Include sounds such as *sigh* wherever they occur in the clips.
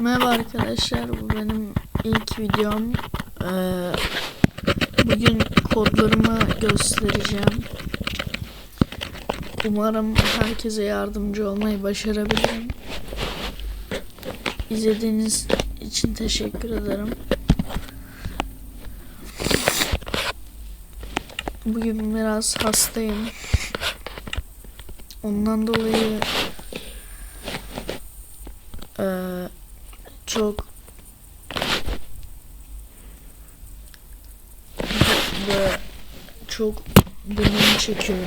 Merhaba arkadaşlar, bu benim ilk videom. Ee, bugün kodlarımı göstereceğim. Umarım herkese yardımcı olmayı başarabilirim. İzlediğiniz için teşekkür ederim. Bugün biraz hastayım. Ondan dolayı eee çok ve çok burnum çekiyorum.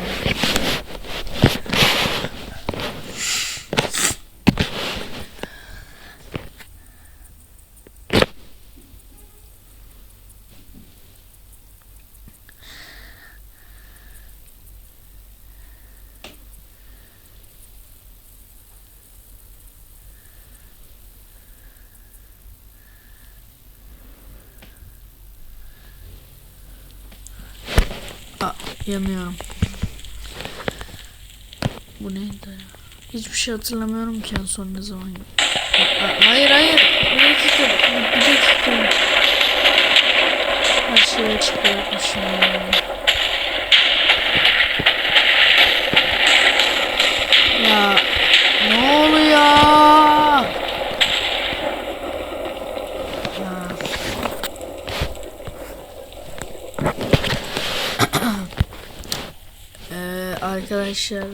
Yanıyorum. Bu neydi? Hiçbir şey hatırlamıyorum ki en son ne zaman. Hayır hayır. Bir dakika. Bir dakika. Her şeyi açık. Ya ne oluyor? Ya. Ee, arkadaşlar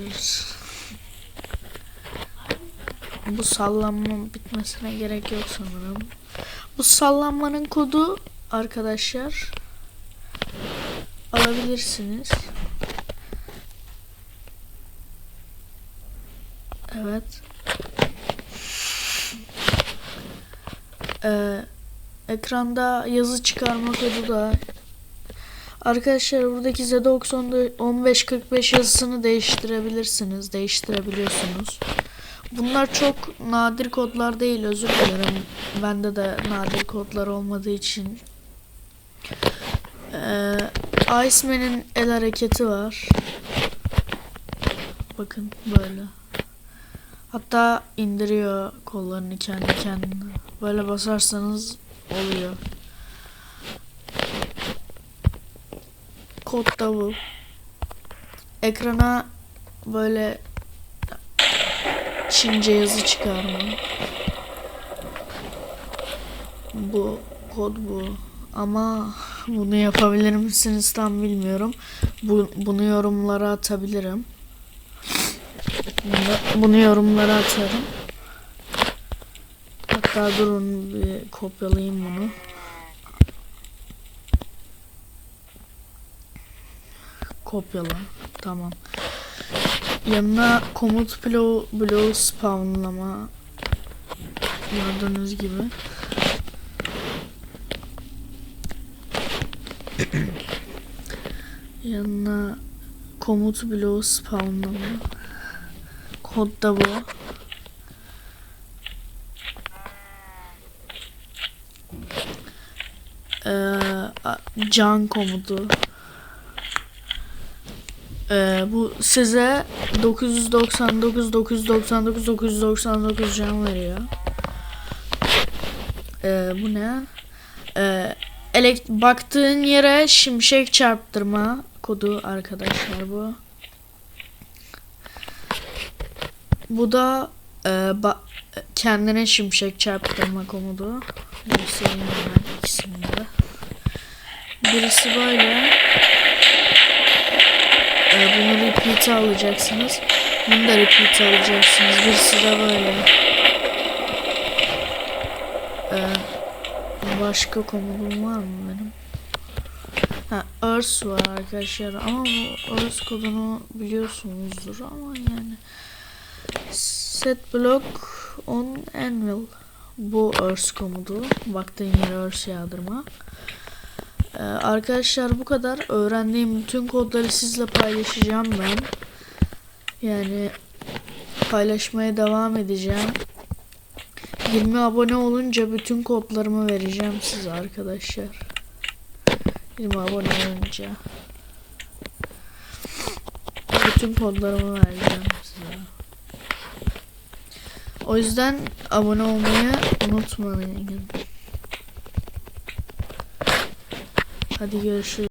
bu sallanma bitmesine gerek yok sanırım. Bu sallanmanın kodu arkadaşlar alabilirsiniz. Evet. Ee, ekranda yazı çıkarma kodu da Arkadaşlar buradaki Z90'da 1545 yazısını değiştirebilirsiniz. Değiştirebiliyorsunuz. Bunlar çok nadir kodlar değil özür dilerim. Bende de nadir kodlar olmadığı için. Ee, Iceman'in el hareketi var. Bakın böyle. Hatta indiriyor kollarını kendi kendine. Böyle basarsanız oluyor. Kod da bu. Ekrana böyle Çince yazı çıkarma. Bu kod bu. Ama bunu yapabilir misiniz tam bilmiyorum. Bu, bunu yorumlara atabilirim. Bunu, bunu yorumlara atarım. Hatta durun bir kopyalayayım bunu. Kopyala. Tamam. Yanına komut bloğu, bloğu spawnlama. Gördüğünüz gibi. *clears throat* Yanına komut bloğu spawnlama. Kod da bu. Ee, can komutu. Ee, bu size 999 999 999 can veriyor. Ee, bu ne? Ee, elekt baktığın yere şimşek çarptırma kodu arkadaşlar bu. Bu da e, kendine şimşek çarptırma de. Birisi böyle. Ee, bunu repeat alacaksınız. Bunu da repeat alacaksınız. Birisi de böyle. Ee, başka komodum var mı benim? Ha, Earth var arkadaşlar ama bu Earth kodunu biliyorsunuzdur ama yani set block on anvil bu Earth komodu baktığın yere Earth yağdırma ee, arkadaşlar bu kadar. Öğrendiğim bütün kodları sizle paylaşacağım ben. Yani paylaşmaya devam edeceğim. 20 abone olunca bütün kodlarımı vereceğim size arkadaşlar. 20 abone olunca. Bütün kodlarımı vereceğim size. O yüzden abone olmayı unutmayın. 他的确是